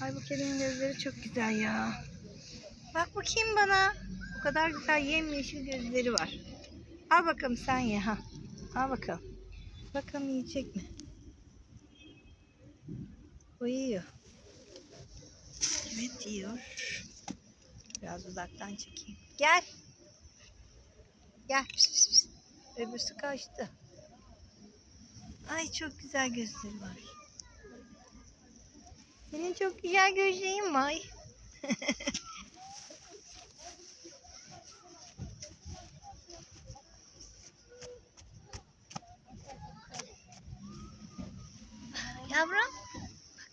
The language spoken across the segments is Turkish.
Ay bu kedinin gözleri çok güzel ya. Bak bakayım bana. O kadar güzel yemyeşil gözleri var. Al bakalım sen ye ha. Al bakalım. Bakalım yiyecek mi? O yiyor. Evet yiyor. Biraz uzaktan çekeyim. Gel. Gel. Öbürsü kaçtı. Ay çok güzel gözleri var. Senin çok güzel gözlerin var. Yavrum.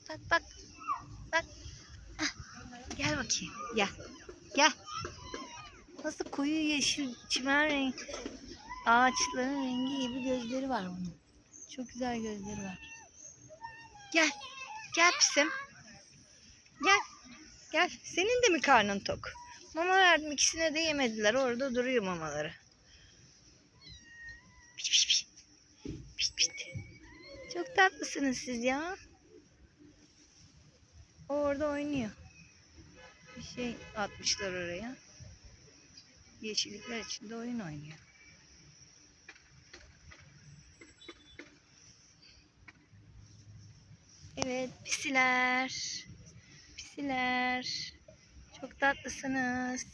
Bak bak bak. Bak. Ah, Gel bakayım. Gel. Gel. Nasıl koyu yeşil çimen renk ağaçların rengi gibi gözleri var bunun. Çok güzel gözleri var. Gel. Gel pisim. Gel. Gel. Senin de mi karnın tok? Mama verdim ikisine de yemediler. Orada duruyor mamaları. Piş piş piş. Piş piş. Çok tatlısınız siz ya. O orada oynuyor. Bir şey atmışlar oraya. Yeşillikler içinde oyun oynuyor. Evet pisiler. Pisiler. Çok tatlısınız.